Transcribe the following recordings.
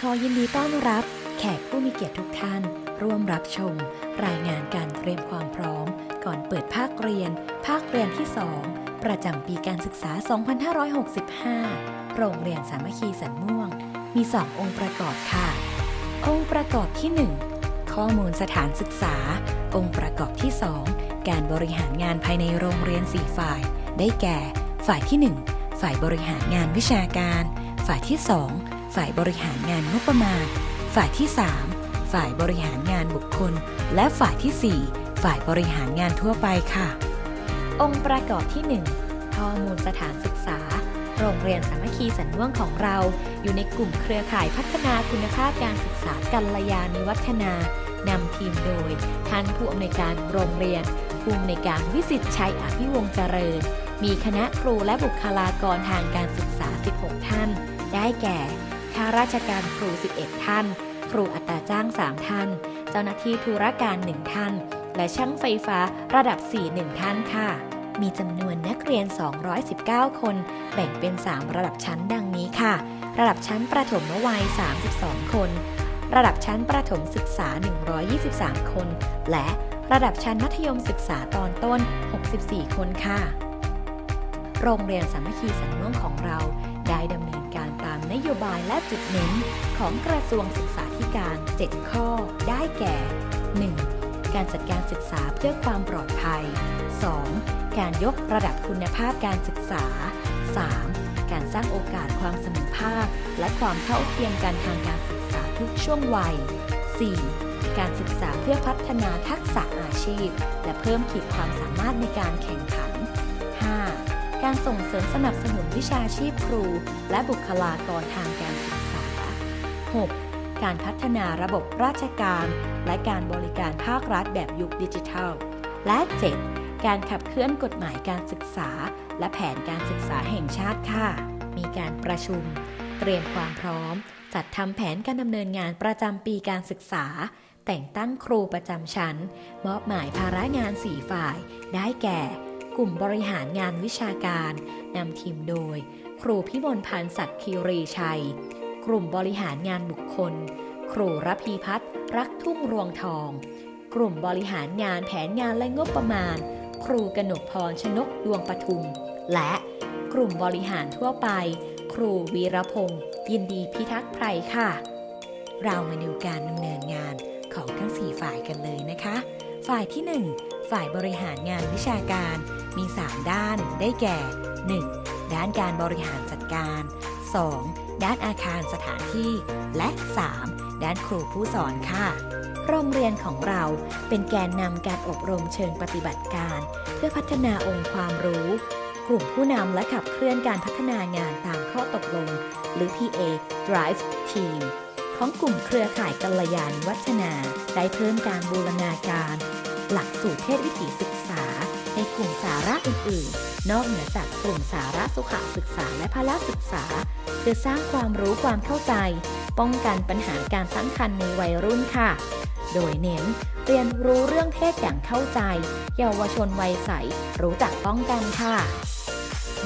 ขอยินดีต้อนรับแขกผู้มีเกียรติทุกท่าน ร่วมรับชม รายงานการเตรียมความพร้อม ก่อนเปิดภาคเรียน ภาคเรียนที่ 2 ประจำปีการศึกษา 2565 โรงเรียนสามัคคีสันม่วง มี 2 องค์ประกอบค่ะ องค์ประกอบที่ 1 ข้อมูลสถานศึกษา องค์ประกอบที่ 2 การบริหารงานภายในโรงเรียน 4 ฝ่าย ได้แก่ ฝ่ายที่ 1 ฝ่ายบริหารงานวิชาการ ฝ่ายที่ 2 ฝ่ายบริหารงานงบประมาณ ฝ่ายที่ 3 ฝ่ายบริหารงานบุคคล และฝ่ายทีสี่ 4 ฝ่ายบริหารงานทั่วไปค่ะ องค์ประกอบที่ 1 ข้อมูลสถานศึกษา โรงเรียนสามัคคีสันม่วงของเรา อยู่ในกลุ่มเครือข่ายพัฒนาคุณภาพการศึกษากัลยาณิวัฒนานำทีมโดย ท่านผู้อำนวยการโรงเรียนผู้อำนการวิสิตชัยอภิวงศ์เจริญ มีคณะครูและบุคลากรทางการศึกษา 16 ท่าน ได้แก่ ข้าราชการครู 11 ท่าน ครูอัตราจ้าง 3 ท่าน เจ้าหน้าที่ธุรการ 1 ท่าน และช่างไฟฟ้าระดับ 4 1 ท่านค่ะ มีจำนวนนักเรียน 219 คน แบ่งเป็น 3 ระดับชั้นดังนี้ค่ะ ระดับชั้นประถมวัย 32 คน ระดับชั้นประถมศึกษา 123 คน และระดับชั้นมัธยมศึกษาตอนต้น 64 คนค่ะ โรงเรียนสามัคคีสันม่วงของเรา นโยบายและจุดเน้นของกระทรวงศึกษาธิการ 7 ข้อ ได้แก่ 1. การจัดการศึกษาเพื่อความปลอดภัย 2. การยกระดับคุณภาพการศึกษา 3. การสร้างโอกาสความเสมอภาค และความเท่าเทียมกันทางการศึกษาทุกช่วงวัย 4. การศึกษาเพื่อพัฒนาทักษะอาชีพ และเพิ่มขีดความสามารถในการแข่งขัน การส่งเสริมสนับสนุนวิชาชีพครู และบุคลากรทางการศึกษา 6. การพัฒนาระบบราชการ และการบริการภาครัฐแบบยุคดิจิทัล และ 7. การขับเคลื่อนกฎหมายการศึกษา และแผนการศึกษาแห่งชาติค่ะ มีการประชุม เตรียมความพร้อม จัดทำแผนการดำเนินงานประจำปีการศึกษาแต่งตั้งครูประจำชั้น มอบหมายภาระงาน4ฝ่าย ได้แก่ กลุ่มบริหารงานวิชาการนำทีมโดย ครูพิมลพันธ์ศักดิ์คีรีชัย กลุ่มบริหารงานบุคคล ครูรพีพัฒน์รักทุ่งรวงทอง กลุ่มบริหารงานแผนงานและงบประมาณ ครูกนกพรชนกดวงปทุม และกลุ่มบริหารทั่วไป ครูวีรพงศ์ยินดีพิทักษ์ไพรค่ะ เรามาดูการดำเนินงานของทั้ง 4 ฝ่ายกันเลยนะคะ ฝ่ายที่ 1 ฝ่ายบริหารงานวิชาการ มี 3 ด้านได้แก่ 1. ด้านการบริหารจัดการ 2. ด้านอาคารสถานที่ และ 3. ด้านครูผู้สอนค่ะ โรงเรียนของเราเป็นแกนนำการอบรมเชิงปฏิบัติการ เพื่อพัฒนาองค์ความรู้ กลุ่มผู้นำและขับเคลื่อนการพัฒนางานตามข้อตกลง หรือ PA Drive Team ของกลุ่มเครือข่ายกัลยาณวัฒนา ได้เพิ่มการบูรณาการ หลักสูตรเพศวิถีศึกษา ในกลุ่มสาระอื่น ๆ นอกเหนือจากกลุ่มสาระสุขศึกษาและพละศึกษาเพื่อสร้างความรู้ความเข้าใจ ป้องกันปัญหาการตั้งครรภ์ในวัยรุ่นค่ะ โดยเน้นเรียนรู้เรื่องเพศอย่างเข้าใจ เยาวชนวัยใส รู้จักป้องกันค่ะ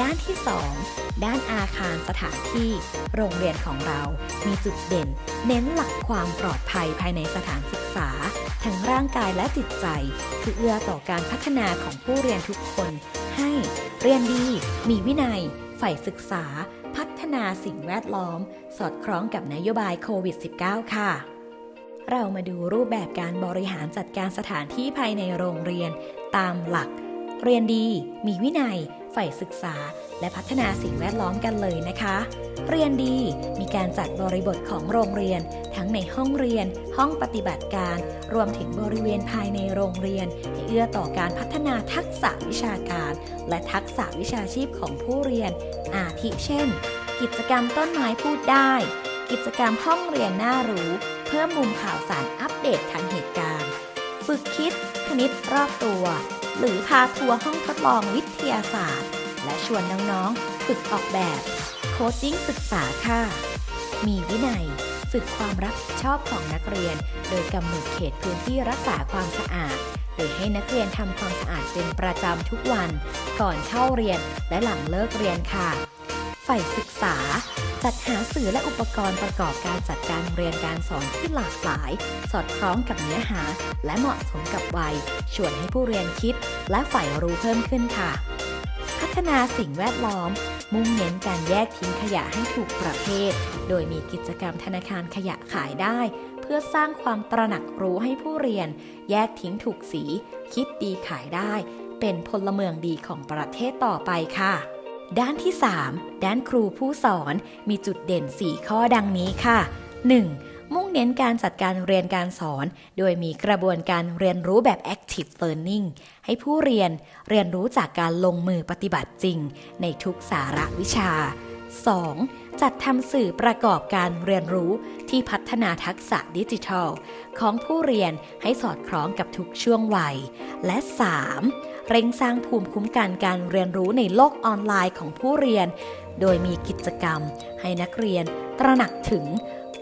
ด้านที่ 2 ด้านอาคารสถานที่ โรงเรียนของเรา มีจุดเด่น เน้นหลักความปลอดภัยภายในสถานศึกษา ทั้งร่างกายและจิตใจเพื่อเอื้อต่อการพัฒนาของผู้เรียนทุกคน ให้เรียนดี มีวินัย ใฝ่ศึกษา พัฒนาสิ่งแวดล้อม สอดคล้องกับนโยบายโควิด -19 ค่ะเรามาดูรูปแบบการบริหารจัดการสถานที่ภายในโรงเรียน ตามหลัก เรียนดี มีวินัย ใฝ่ศึกษา และพัฒนาสิ่งแวดล้อมกันเลยนะคะ เรียนดี มีการจัดบริบทของโรงเรียน ทั้งในห้องเรียน ห้องปฏิบัติการ รวมถึงบริเวณภายในโรงเรียนให้เอื้อต่อการพัฒนาทักษะวิชาการ และทักษะวิชาชีพของผู้เรียน อาทิเช่น กิจกรรมต้นไม้พูดได้ กิจกรรมห้องเรียนน่ารู้ เพิ่มมุมข่าวสารอัปเดตทันเหตุการณ์ ฝึกคิด คณิตรอบตัว หรือพาทัวร์ห้องทดลองวิทยาศาสตร์ และชวนน้องๆฝึกออกแบบโคชดิ้งศึกษาค่ะ มีวินัยฝึกความรับผิดชอบของนักเรียน โดยกำหนดเขตพื้นที่รักษาความสะอาด โดยให้นักเรียนทำความสะอาดเป็นประจำทุกวัน ก่อนเข้าเรียนและหลังเลิกเรียนค่ะ ฝ่ายศึกษา จัดหาสื่อและอุปกรณ์ประกอบการจัดการเรียนการสอนที่หลากหลาย สอดคล้องกับเนื้อหา และเหมาะสมกับวัย ชวนให้ผู้เรียนคิด และฝ่ายรู้เพิ่มขึ้นค่ะ พัฒนาสิ่งแวดล้อม มุ่งเน้นการแยกทิ้งขยะให้ถูกประเภท โดยมีกิจกรรมธนาคารขยะขายได้ เพื่อสร้างความตระหนักรู้ให้ผู้เรียน แยกทิ้งถูกสี คิดดีขายได้ เป็นพลเมืองดีของประเทศต่อไปค่ะ ด้านที่ 3 ด้านครูผู้สอนมีจุดเด่น 4 ข้อดังนี้ค่ะ 1. มุ่งเน้นการจัดการเรียนการสอน โดยมีกระบวนการเรียนรู้แบบ active learning ให้ผู้เรียนเรียนรู้จากการลงมือปฏิบัติจริง ในทุกสาระวิชา 2. จัดทำสื่อประกอบการเรียนรู้ที่พัฒนาทักษะดิจิทัล ของผู้เรียนให้สอดคล้องกับทุกช่วงวัย และ 3. เร่งสร้างภูมิคุ้มกันการเรียนรู้ในโลกออนไลน์ของผู้เรียน โดยมีกิจกรรม ให้นักเรียนตระหนักถึง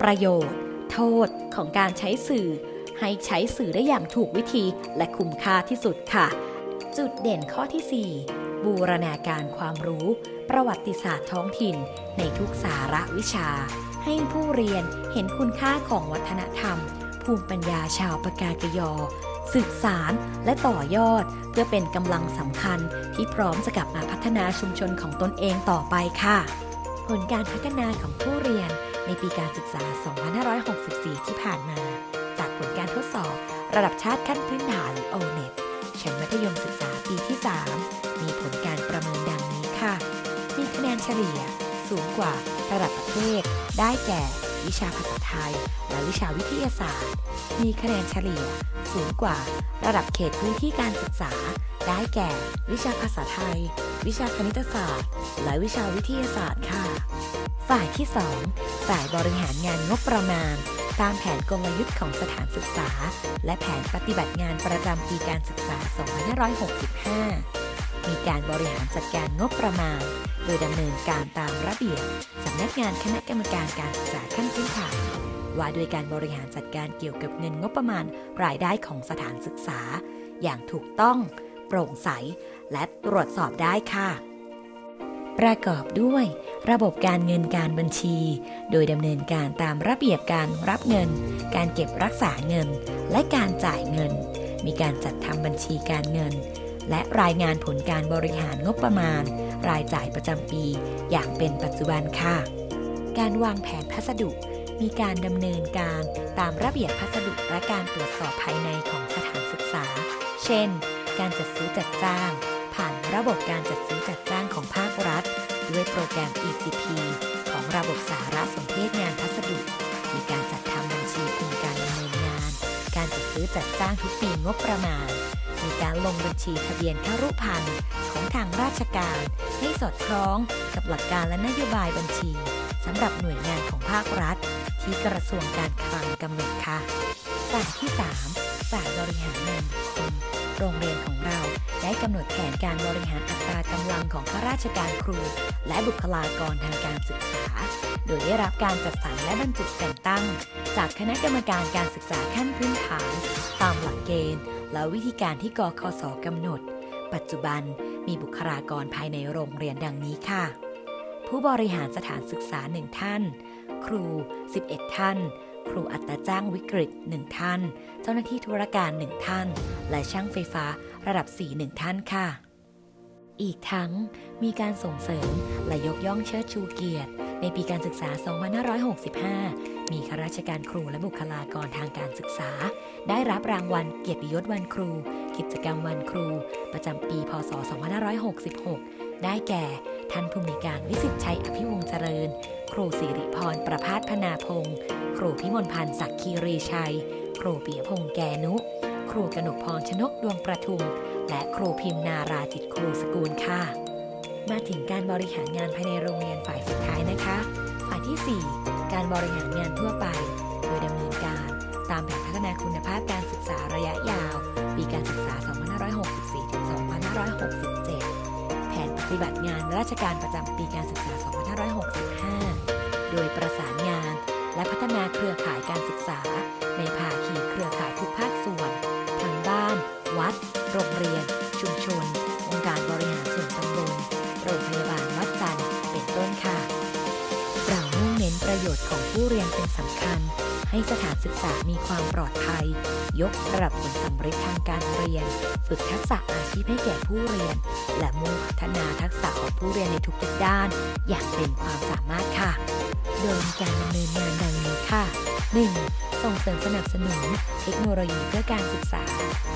ประโยชน์ โทษของการใช้สื่อ ให้ใช้สื่อได้อย่างถูกวิธีและคุ้มค่าที่สุดค่ะ จุดเด่นข้อที่ 4 บูรณาการความรู้ ประวัติศาสตร์ท้องถิ่น ในทุกสาระวิชา ให้ผู้เรียนเห็นคุณค่าของวัฒนธรรม ภูมิปัญญาชาวปากากยอ สืบสารและต่อยอด เพื่อเป็นกำลังสำคัญที่พร้อมจะกลับมาพัฒนาชุมชนของตนเองต่อไปค่ะ ผลการพัฒนาของผู้เรียนในปีการศึกษา 2564 ที่ผ่านมา จากผลการทดสอบ ระดับชาติขั้นพื้นฐานหรือ O-NET ชั้นมัธยมศึกษาปีที่ 3 มีผลการประเมินดังนี้ค่ะ มีคะแนนเฉลี่ยสูงกว่าระดับประเทศ ได้แก่ วิชาภาษาไทย และวิชาวิทยาศาสตร์ มีคะแนนเฉลี่ยสูงกว่าระดับเขตพื้นที่การศึกษา ได้แก่ วิชาภาษาไทย วิชาคณิตศาสตร์ และวิชาวิทยาศาสตร์ค่ะ ฝ่ายที่ 2 ฝ่ายบริหารงานงบประมาณ ตามแผนกลยุทธ์ของสถานศึกษา และแผนปฏิบัติงานประจำปีการศึกษา 2565 มีการบริหารจัดการงบประมาณ โดยดำเนินการตามระเบียบสำนักงานคณะกรรมการการศึกษาขั้นพื้นฐานว่าด้วยการบริหารจัดการเกี่ยวกับเงินงบประมาณรายได้ของสถานศึกษา อย่างถูกต้อง โปร่งใส และตรวจสอบได้ค่ะ ประกอบด้วย ระบบการเงินการบัญชี โดยดำเนินการตามระเบียบการรับเงิน การเก็บรักษาเงิน และการจ่ายเงิน มีการจัดทำบัญชีการเงิน และรายงานผลการบริหารงบประมาณ รายจ่ายประจำปี อย่างเป็นปัจจุบันค่ะ การวางแผนพัสดุ มีการดำเนินการตามระเบียบพัสดุและการตรวจสอบภายในของสถานศึกษา เช่น การจัดซื้อจัดจ้าง ผ่านระบบการจัดซื้อจัดจ้างของภาครัฐ ด้วยโปรแกรม ECP ของระบบสารสนเทศงานพัสดุ มีการจัดทำบัญชีคุมการดำเนินงาน การจัดซื้อจัดจ้างทุกปีงบประมาณ มีการลงบัญชีทะเบียนครุพันธ์ของทางราชการ ให้สอดคล้องกับหลักการและนโยบายบัญชีสำหรับหน่วยงานของภาครัฐ ที่กระทรวงการคลังกำหนดค่ะฝ่ายที่ 3 ฝ่ายบริหารงานบุคคล โรงเรียนของเรา ได้กำหนดแผนการบริหารอัตรากำลังของข้าราชการครู และบุคลากรทางการศึกษา โดยได้รับการจัดสรรและบรรจุแต่งตั้ง จากคณะกรรมการการศึกษาขั้นพื้นฐาน ตามหลักเกณฑ์ และวิธีการที่กคสกำหนด ปัจจุบันมีบุคลากรภายในโรงเรียนดังนี้ค่ะ ผู้บริหารสถานศึกษา1ท่าน ครู 11 ท่าน ครูอัตราจ้างวิกฤต 1 ท่าน เจ้าหน้าที่ธุรการ 1 ท่าน และช่างไฟฟ้าระดับ 4 1 ท่านค่ะ อีกทั้งมีการส่งเสริมและยกย่องเชิดชูเกียรติ ในปีการศึกษา 2565 มีข้าราชการครูและบุคลากรทางการศึกษา ได้รับรางวัลเกียรติยศวันครู กิจกรรมวันครู ประจำปี พศ 2566 ได้แก่ท่านผู้มีการวิสิตชัยอภิวงศ์เจริญ ครูสิริพรประพาสพนาพงศ์ครูพิมลพันธ์ศักดิ์คีรีชัย ครูปิยพงษ์แกนุ ครูกนกพรชนกดวงประทุม และครูพิมนาราจิตครูสกูลค่ะ มาถึงการบริหารงานภายในโรงเรียนฝ่ายสุดท้ายนะคะ ฝ่ายที่ 4 การบริหารงานทั่วไป โดยดำเนินการ ตามแผนพัฒนาคุณภาพการศึกษาระยะยาว ปีการศึกษา 2,564-2,56 ฏิบัติงานราชการประจำปีการศึกษา 2565 โดยประสานงานและพัฒนาเครือข่ายการศึกษา ในภาคีเครือข่ายทุกภาคส่วน ทั้งบ้าน วัด โรงเรียน ชุมชน องค์การบริหารส่วนตำบล โรงพยาบาลวัดจันทร์เป็นต้นค่ะ เรามุ่งเน้นประโยชน์ของผู้เรียนเป็นสำคัญ ให้สถานศึกษามีความปลอดภัย ยกระดับผลสำเร็จทางการเรียน ฝึกทักษะอาชีพให้แก่ผู้เรียน และมุ่งพัฒนาทักษะของผู้เรียนในทุกๆด้าน อย่างเต็มความสามารถค่ะ โดยมีการดำเนินงานดังนี้ค่ะ 1. ส่งเสริมสนับสนุน เทคโนโลยีเพื่อการศึกษา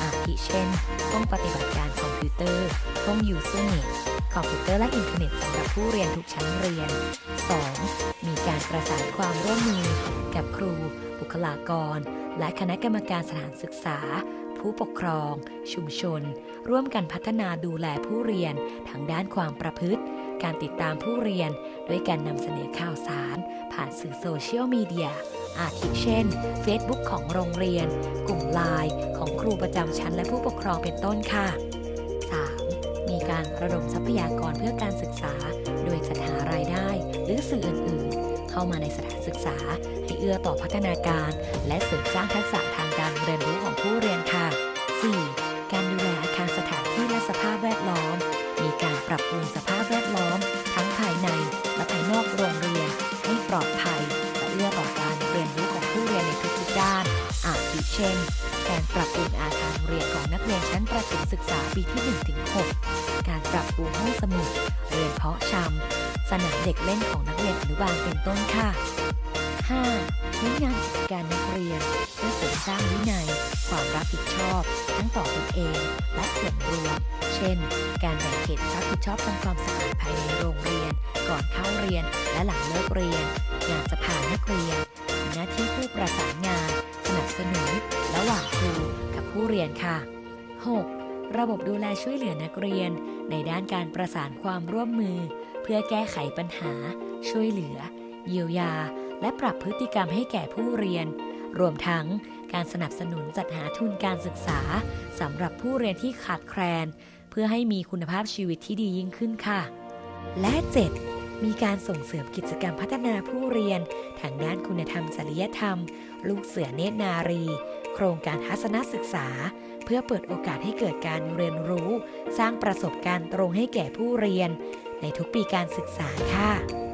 อาทิเช่น ห้องปฏิบัติการคอมพิวเตอร์ ห้องยูซูเน็ตคอมพิวเตอร์และอินเทอร์เน็ตสำหรับผู้เรียนทุกชั้นเรียน 2. มีการประสานความร่วมมือกับครู บุคลากร และคณะกรรมการสถานศึกษา ผู้ปกครอง ชุมชน ร่วมกันพัฒนาดูแลผู้เรียนทางด้านความประพฤติ การติดตามผู้เรียน ด้วยการนำเสนอข่าวสาร ผ่านสื่อโซเชียลมีเดียอาทิเช่น Facebook ของโรงเรียน กลุ่มไลน์ของครูประจำชั้นและผู้ปกครองเป็นต้นค่ะ 3. มีการระดมทรัพยากรเพื่อการศึกษา โดยจัดหารายได้ หรือสื่ออื่น เข้ามาในสถานศึกษา ให้เอื้อต่อพัฒนาการ และเสริมสร้างทักษะทางการเรียนรู้ของผู้เรียนค่ะ 4. การดูแลอาคารสถานที่และสภาพแวดล้อม มีการปรับปรุงสภาพแวดล้อม ทั้งภายในและภายนอกโรงเรียน ให้ปลอดภัย และเอื้อต่อการเรียนรู้ของผู้เรียนในทุกๆด้าน อาทิเช่น การปรับปรุงอาคารเรียนของนักเรียนชั้นประถมศึกษาปีที่1-6การปรับปรุงห้องสมุด เรียนเพาะชำ สนามเด็กเล่นของนักเรียนอนุบาลเป็นต้นค่ะ 5. เน้นงานกิจการนักเรียนเพื่อเสริมสร้างวินัย ความรับผิดชอบ ทั้งต่อตนเอง และส่วนรวม เช่น การแบ่งเขตรับผิดชอบทำความสะอาดภายในโรงเรียน ก่อนเข้าเรียนและหลังเลิกเรียน งานสภานักเรียน หน้าที่ผู้ประสานงาน สนับสนุน ระหว่างครูกับผู้เรียนค่ะ 6. ระบบดูแลช่วยเหลือนักเรียน ในด้านการประสานความร่วมมือ เพื่อแก้ไขปัญหา ช่วยเหลือ เยียวยา และปรับพฤติกรรมให้แก่ผู้เรียน รวมทั้งการสนับสนุนจัดหาทุนการศึกษาสำหรับผู้เรียนที่ขาดแคลน เพื่อให้มีคุณภาพชีวิตที่ดียิ่งขึ้นค่ะ และ 7. มีการส่งเสริมกิจกรรมพัฒนาผู้เรียน ทางด้านคุณธรรมจริยธรรม ลูกเสือเนตรนารี โครงการทัศนศึกษา เพื่อเปิดโอกาสให้เกิดการเรียนรู้ สร้างประสบการณ์ตรงให้แก่ผู้เรียน ในทุกปีการศึกษาค่ะ